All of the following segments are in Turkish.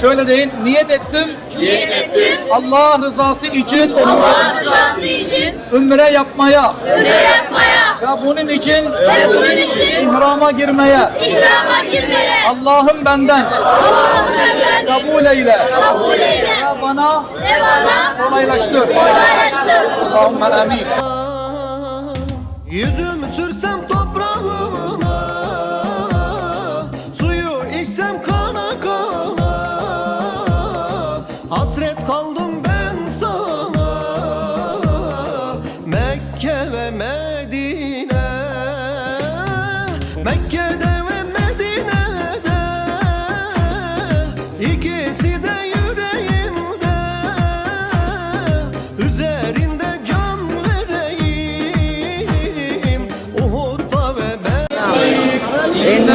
Şöyle deyin, niyet ettim. Niyet ettim. Allah rızası için Allah rızası için ümre yapmaya ümre yapmaya ve bunun için ve bunun için ihrama girmeye ikrama girmeye Allah'ım benden Allah'ım benden kabul eyle kabul eyle ve bana ve bana kolaylaştır. kolaylaştır. Allahümme amin. Yüzümü sürsem toprağına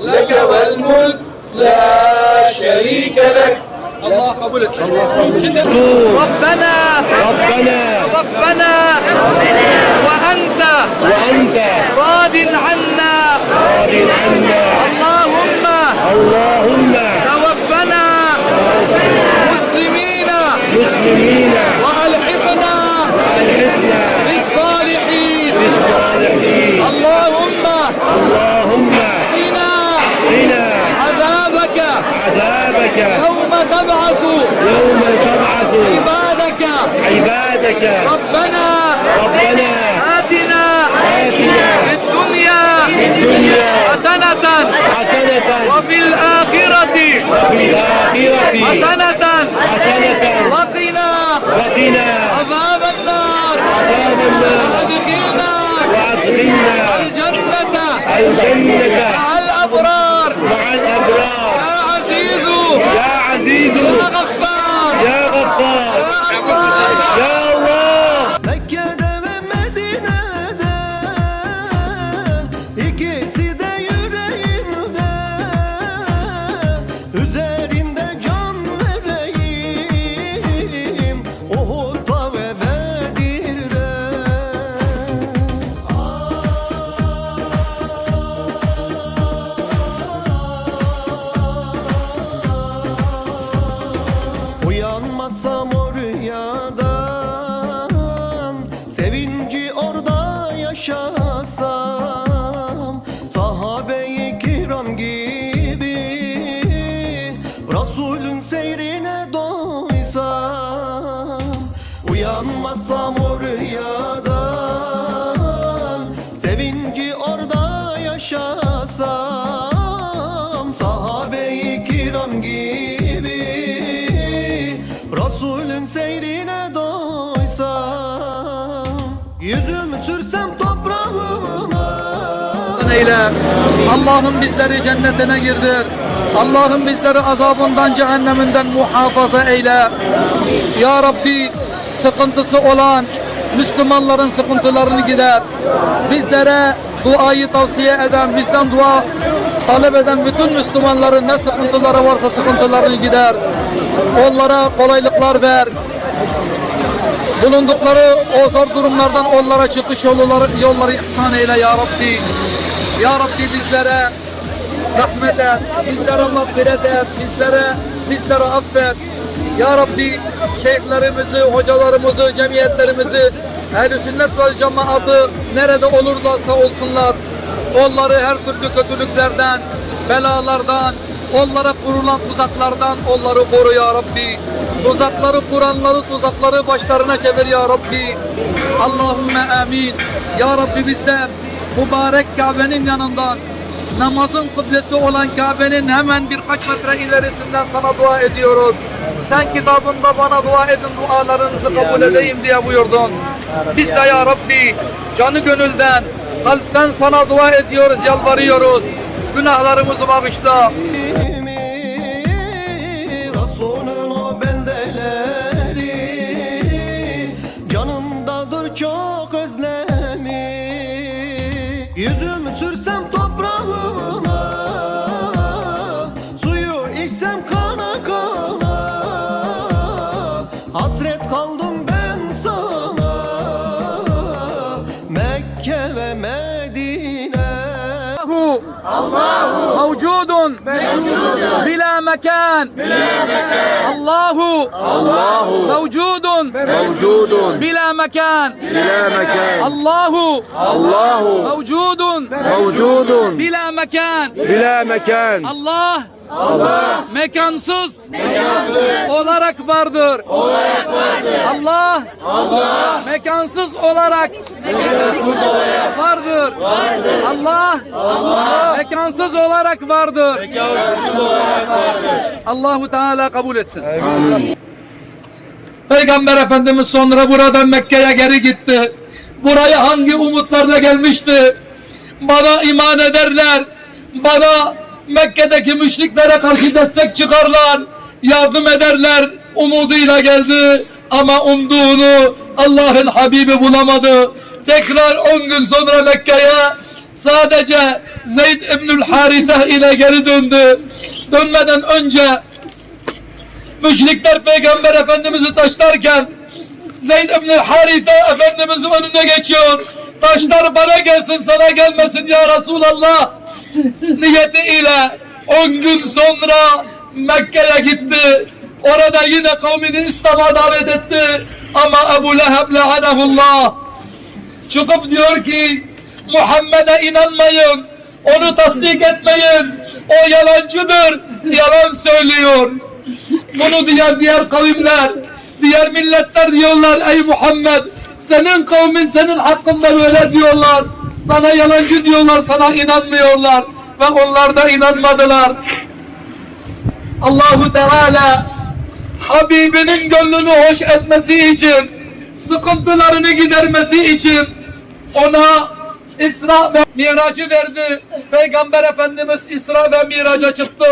لك والملك لا شريك لك. الله قبول. ربنا ربنا. ربنا وأنت وأنت. راض عنا. راض عنا. Eyle. Allah'ım bizleri cennetine girdir. Allah'ım bizleri azabından, cehenneminden muhafaza eyle. Ya Rabbi sıkıntısı olan Müslümanların sıkıntılarını gider. Bizlere duayı tavsiye eden, bizden dua talep eden bütün Müslümanların ne sıkıntıları varsa sıkıntılarını gider. Onlara kolaylıklar ver. bulundukları o zor durumlardan onlara çıkış yolları, yolları ihsan eyle ya Rabbi. Ya Rabbi bizlere rahmet et, bizlere mağfiret et, bizlere, bizlere affet. Ya Rabbi şeyhlerimizi, hocalarımızı, cemiyetlerimizi, ehl sünnet vel cemaatı nerede olurlarsa olsunlar, onları her türlü kötülüklerden, belalardan, onlara kurulan tuzaklardan onları koru ya Rabbi. Tuzakları kuranları, tuzakları başlarına çevir ya Rabbi. Allahümme amin. Ya Rabbi bizler mübarek Kabe'nin yanından namazın kıblesi olan Kabe'nin hemen birkaç metre ilerisinden sana dua ediyoruz. Sen kitabında bana dua edin dualarınızı kabul edeyim diye buyurdun. Biz de ya Rabbi canı gönülden, kalpten sana dua ediyoruz, yalvarıyoruz. Günahlarımızı bağışla. Resulün موجود بلا مكان الله الله موجود موجود بلا مكان بلا مكان الله الله موجود موجود بلا مكان بلا مكان Allah mekansız olarak vardır. Allah mekansız olarak vardır. Allah mekansız olarak vardır. Allahu Teala kabul etsin. Peygamber Efendimiz sonra buradan Mekke'ye geri gitti. Buraya hangi umutlarla gelmişti? Bana iman ederler. Bana Mekke'deki müşriklere karşı destek çıkarlar. Yardım ederler. Umuduyla geldi. Ama umduğunu Allah'ın Habibi bulamadı. Tekrar 10 gün sonra Mekke'ye sadece Zeyd İbnül Harithe ile geri döndü. Dönmeden önce Müşrikler Peygamber Efendimiz'i taşlarken Zeyd ibn Harithe Efendimiz'in önüne geçiyor. Taşlar bana gelsin sana gelmesin ya Resulallah. Niyetiyle 10 gün sonra Mekke'ye gitti. Orada yine kavmini İslam'a davet etti. Ama Ebu Leheb le'anehullah çıkıp diyor ki Muhammed'e inanmayın. Onu tasdik etmeyin. O yalancıdır. Yalan söylüyor. Bunu diğer diğer kavimler, diğer milletler diyorlar ey Muhammed senin kavmin senin hakkında böyle diyorlar. Sana yalancı diyorlar, sana inanmıyorlar ve onlar da inanmadılar. Allahu Teala Habibinin gönlünü hoş etmesi için, sıkıntılarını gidermesi için ona İsra ve Miracı verdi. Peygamber Efendimiz İsra ve Miraca çıktı.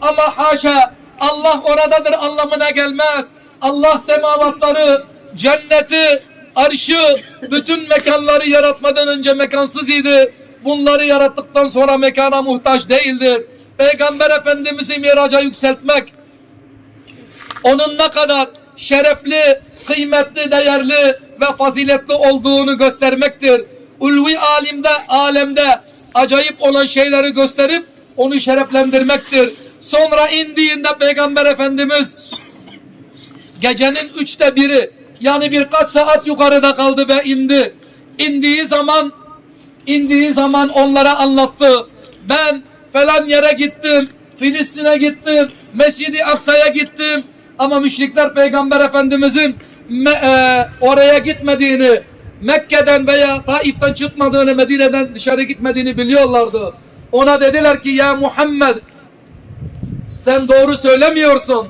Ama haşa Allah oradadır anlamına gelmez. Allah semavatları, cenneti, arşı, bütün mekanları yaratmadan önce mekansız idi. Bunları yarattıktan sonra mekana muhtaç değildir. Peygamber Efendimiz'i miraca yükseltmek, onun ne kadar şerefli, kıymetli, değerli ve faziletli olduğunu göstermektir. Ulvi alimde, alemde acayip olan şeyleri gösterip onu şereflendirmektir. Sonra indiğinde Peygamber Efendimiz gecenin üçte biri yani birkaç saat yukarıda kaldı ve indi. İndiği zaman indiği zaman onlara anlattı. Ben falan yere gittim. Filistin'e gittim. Mescid-i Aksa'ya gittim. Ama müşrikler Peygamber Efendimizin me- e, oraya gitmediğini, Mekke'den veya Taif'ten çıkmadığını, Medine'den dışarı gitmediğini biliyorlardı. Ona dediler ki ya Muhammed sen doğru söylemiyorsun.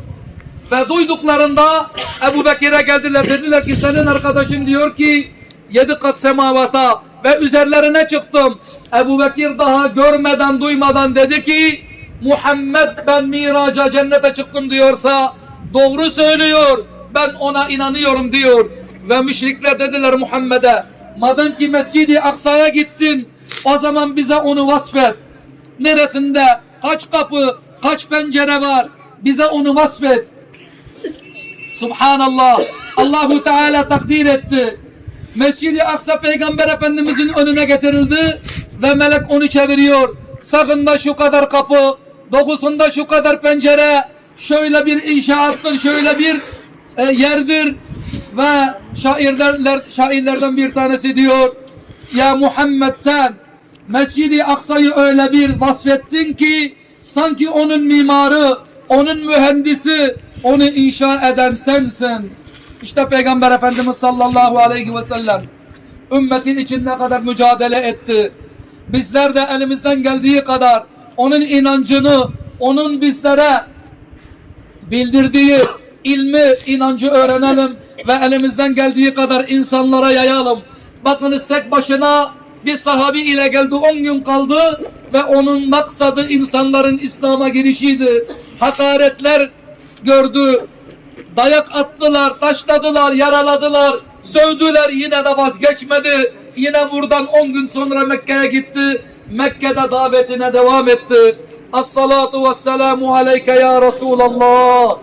Ve duyduklarında Ebu Bekir'e geldiler. Dediler ki senin arkadaşın diyor ki yedi kat semavata ve üzerlerine çıktım. Ebu Bekir daha görmeden duymadan dedi ki Muhammed ben miraca cennete çıktım diyorsa doğru söylüyor. Ben ona inanıyorum diyor. Ve müşrikler dediler Muhammed'e madem ki Mescid-i Aksa'ya gittin o zaman bize onu vasfet. Neresinde? Kaç kapı? Kaç pencere var? Bize onu vasfet. Subhanallah. Allahu Teala takdir etti. Mescid-i Aksa Peygamber Efendimizin önüne getirildi ve melek onu çeviriyor. Sağında şu kadar kapı, dokusunda şu kadar pencere, şöyle bir inşaattır, şöyle bir e, yerdir ve şairler, şairlerden bir tanesi diyor Ya Muhammed sen Mescid-i Aksa'yı öyle bir vasfettin ki sanki onun mimarı, onun mühendisi, onu inşa eden sensin. İşte Peygamber Efendimiz sallallahu aleyhi ve sellem ümmetin için ne kadar mücadele etti. Bizler de elimizden geldiği kadar onun inancını, onun bizlere bildirdiği ilmi, inancı öğrenelim ve elimizden geldiği kadar insanlara yayalım. Bakınız tek başına bir sahabi ile geldi 10 gün kaldı ve onun maksadı insanların İslam'a girişiydi. Hakaretler gördü, dayak attılar, taşladılar, yaraladılar, Sövdüler yine de vazgeçmedi. Yine buradan 10 gün sonra Mekke'ye gitti. Mekke'de davetine devam etti. As-salatu vesselamu aleyke ya Resulallah.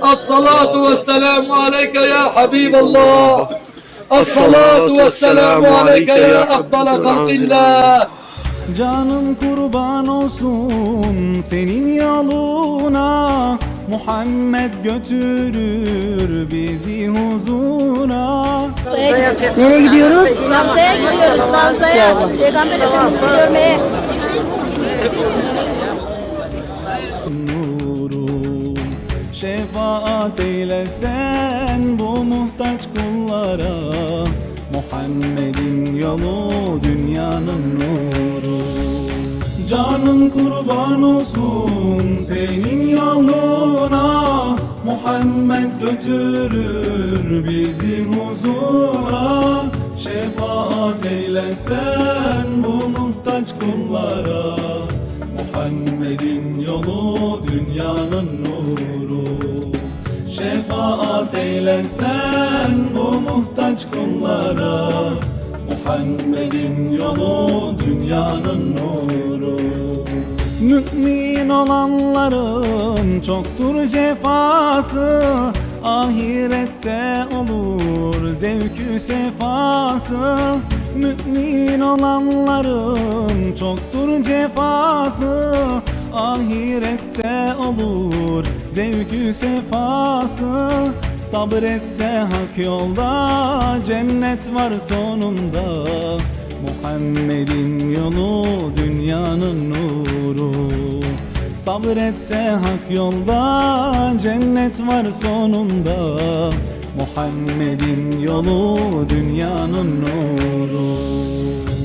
As-salatu vesselamu aleyke ya Habiballah. As-salatu vesselamu aleyke ya afdala halkillah. Canım kurban olsun senin yoluna Muhammed götürür bizi huzura Nereye gidiyoruz? Ramza'ya gidiyoruz. Ramza'ya. Peygamber Efendimiz'i görmeye. nurum Şefaat eyle sen bu muhtaç kullara Muhammed'in yolu dünyanın nuru Canın kurban olsun senin yoluna. Muhammed götürür bizi huzura. Şefaat eyle sen bu muhtaç kullara. Muhammed'in yolu dünyanın nuru. Şefaat eyle sen bu muhtaç kullara. Muhammed'in yolu dünyanın nuru Mümin olanların çoktur cefası. Ahirette olur zevkü sefası. Mümin olanların çoktur cefası. Ahirette olur zevkü sefası. Sabretse hak yolda cennet var sonunda Muhammed'in yolu dünyanın nuru. Sabretse hak yolda cennet var sonunda. Muhammed'in yolu dünyanın nuru.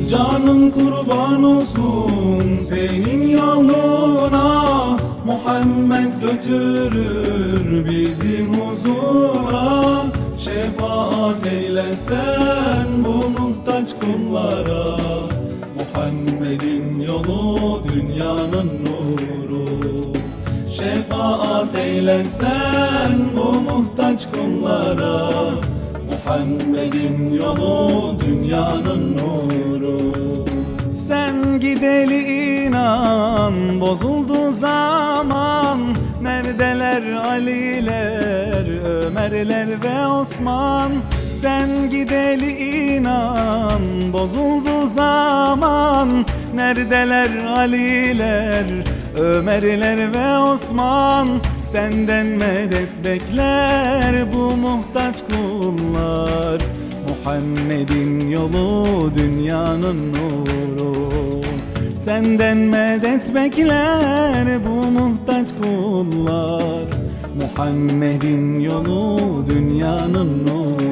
Canın kurban olsun senin yoluna. Muhammed götürür bizi huzura. Şefaat eyle sen bu kullara Muhammed'in yolu dünyanın nuru. Şefaat eyle sen bu muhtaç kullara Muhammed'in yolu dünyanın nuru. Sen gideli inan bozuldu zaman. Neredeler Aliler, Ömerler ve Osman Sen gideli inan bozuldu zaman. Neredeler Aliler, Ömerler ve Osman? Senden medet bekler bu muhtaç kullar. Muhammed'in yolu dünyanın nuru. Senden medet bekler bu muhtaç kullar. Muhammed'in yolu dünyanın nuru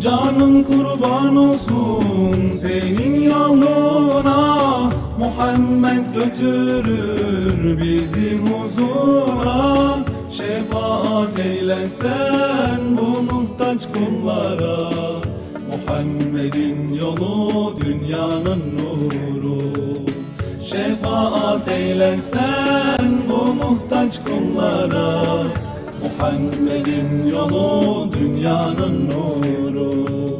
Canın kurban olsun senin yoluna. Muhammed götürür bizi huzura. Şefaat eyle sen bu muhtaç kullara. Muhammed'in yolu dünyanın nuru. Şefaat eyle sen bu muhtaç kullara Muhammed'in yolu dünyanın nuru.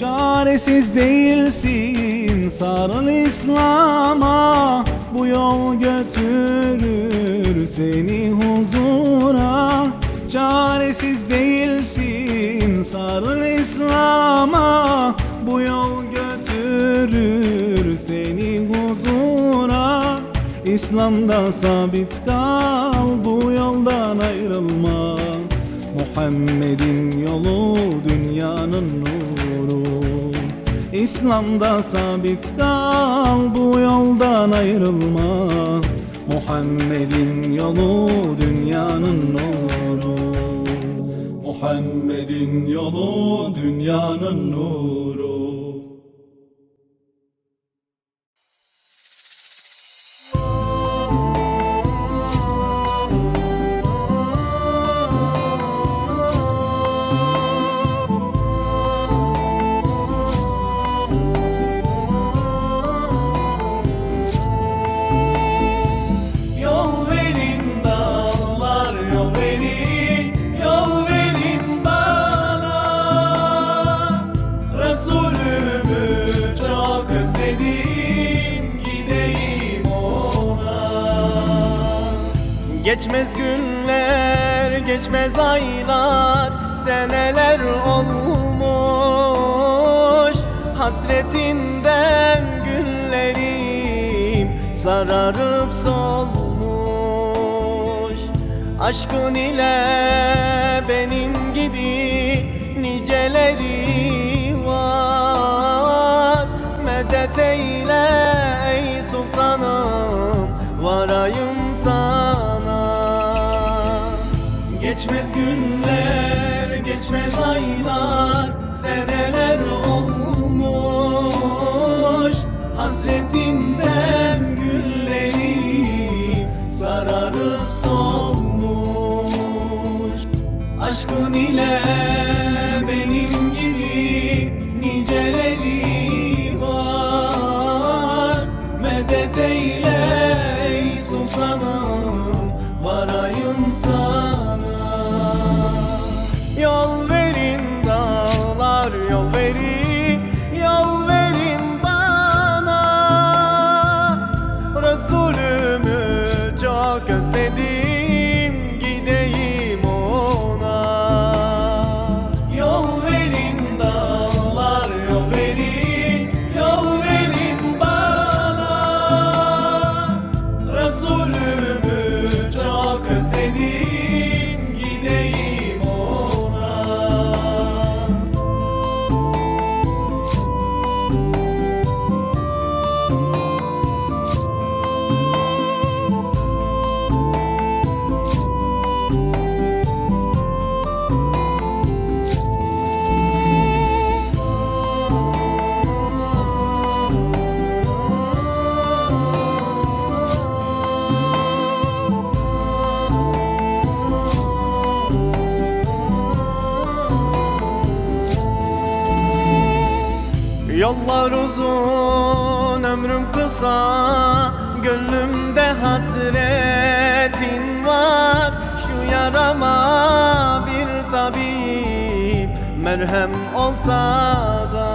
Çaresiz değilsin sarıl İslam'a. Bu yol götürür seni huzura. Çaresiz değilsin sarıl İslam'a. Bu yol götürür seni huzura. İslam'da sabit kal bu yoldan ayrılma Muhammed'in yolu dünyanın nuru. İslam'da sabit kal bu yoldan ayrılma. Muhammed'in yolu dünyanın nuru. Muhammed'in yolu dünyanın nuru Geçmez günler, geçmez aylar Seneler olmuş. Hasretinden günlerim Sararıp solmuş. Aşkın ile benim gibi niceleri var. Medet eyle ey sultanım varayım sana Geçmez günler, geçmez aylar Seneler olmuş. Hasretinden güllerim Sararıp solmuş. Aşkın ile kısa Gönlümde hasretin var. Şu yarama bir tabip Merhem olsa da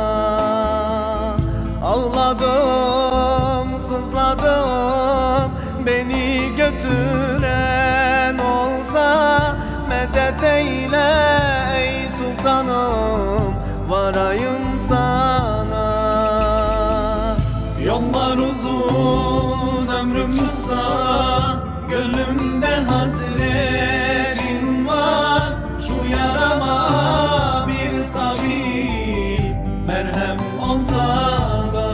Ağladım, sızladım. Beni götüren olsa Medet eyle ey sultanım. Varayım sana uzun ömrüm kısa Gönlümde hasretin var. Şu yarama bir tabip Merhem olsa da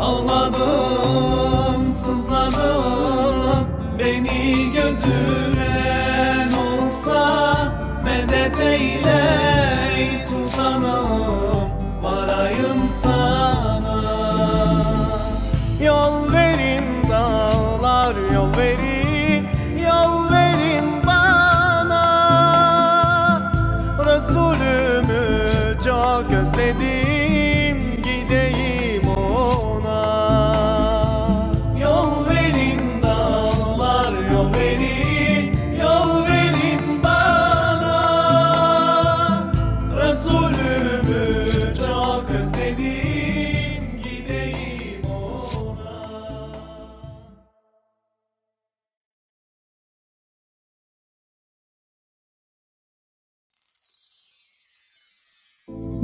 Ağladım, sızladım. Beni götüren olsa Medet eyle ey sultanım Varayım sana Yol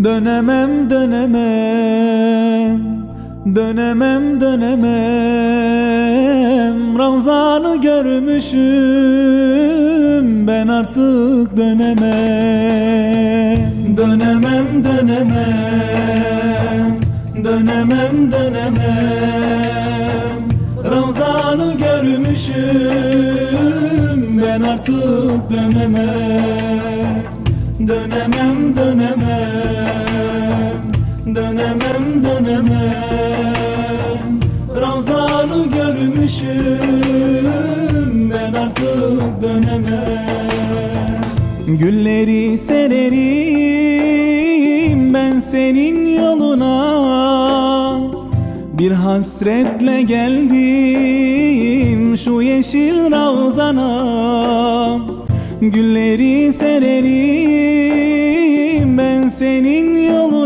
Dönemem dönemem. Dönemem dönemem. Ravzanı görmüşüm. Ben artık dönemem. Dönemem dönemem. Dönemem dönemem. Ravzanı görmüşüm. Ben artık dönemem. Dönemem dönemem Dönemem dönemem. Ravzanı görmüşüm Ben artık dönemem. Gülleri sererim Ben senin yoluna. Bir hasretle geldim şu yeşil ravzana. Gülleri sererim ben senin yoluna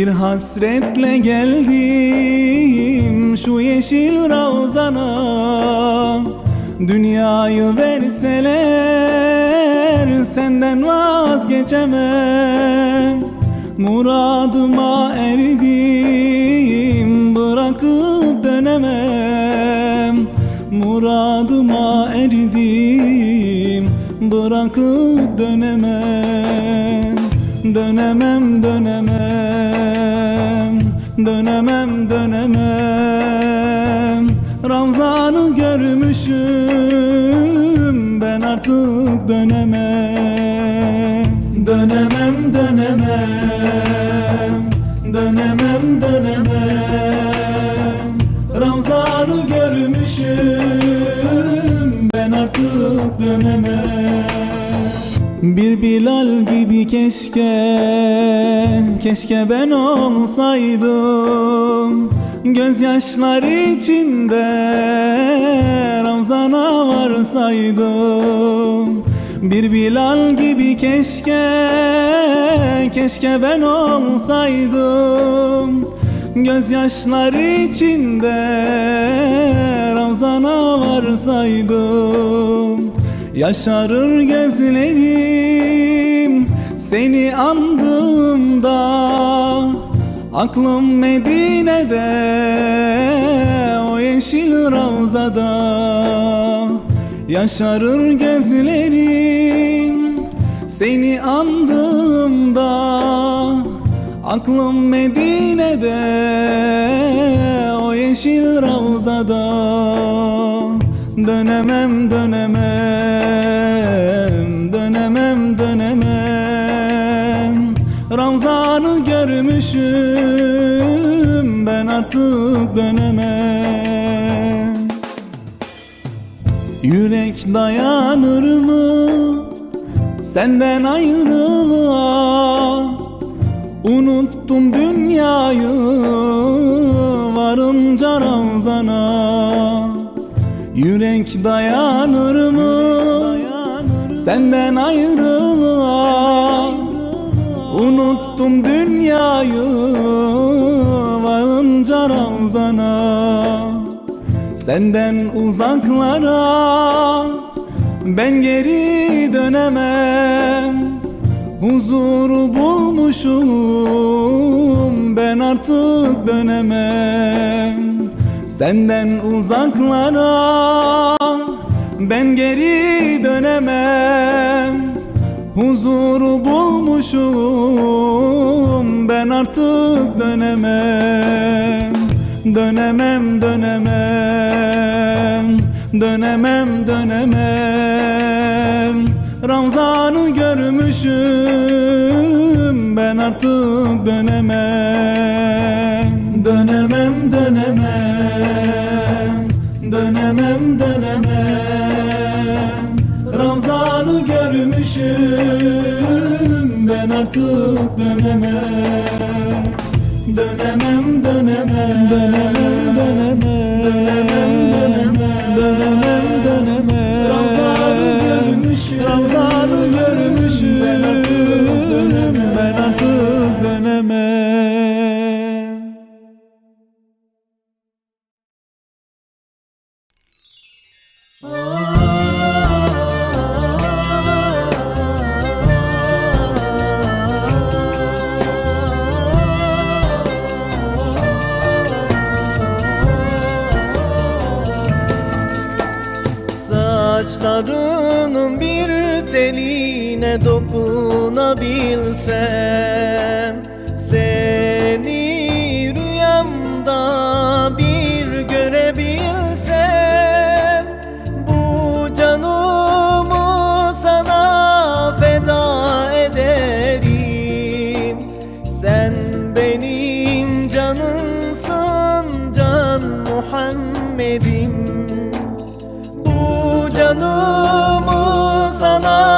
Bir hasretle geldim şu yeşil ravzana. Dünyayı verseler senden vazgeçemem. Muradıma erdim bırakıp dönemem. Muradıma erdim bırakıp dönemem. Dönemem dönemem Dönemem dönemem. Ramzan'ı görmüşüm Ben artık dönemem. Dönemem dönemem. Dönemem dönemem. Ramzan'ı görmüşüm Ben artık dönemem bir Bilal gibi keşke Keşke ben olsaydım. Gözyaşlar içinde Ramzana varsaydım. Bir Bilal gibi keşke Keşke ben olsaydım. Gözyaşlar içinde Ramzana varsaydım Yaşarır gözlerim seni andığımda. Aklım Medine'de o yeşil ravzada. Yaşarır gözlerim seni andığımda. Aklım Medine'de o yeşil ravzada Dönemem dönemem Dönemem dönemem. Ramzan'ı görmüşüm Ben artık dönemem. Yürek dayanır mı? Senden ayrılığa Unuttum dünyayı Varınca Ramzan'a Yürek dayanır mı? Senden ayrılığa Unuttum dünyayı Varınca Ramzan'a Senden uzaklara Ben geri dönemem. Huzuru bulmuşum Ben artık dönemem Senden uzaklara Ben geri dönemem. Huzuru bulmuşum Ben artık dönemem. Dönemem dönemem Dönemem dönemem. Ramzan'ı görmüşüm Ben artık dönemem. Dönemem dönemem Dönemem dönemem. Ramzan'ı görmüşüm Ben artık dönemem. Dönemem dönemem. Dönemem canımı sana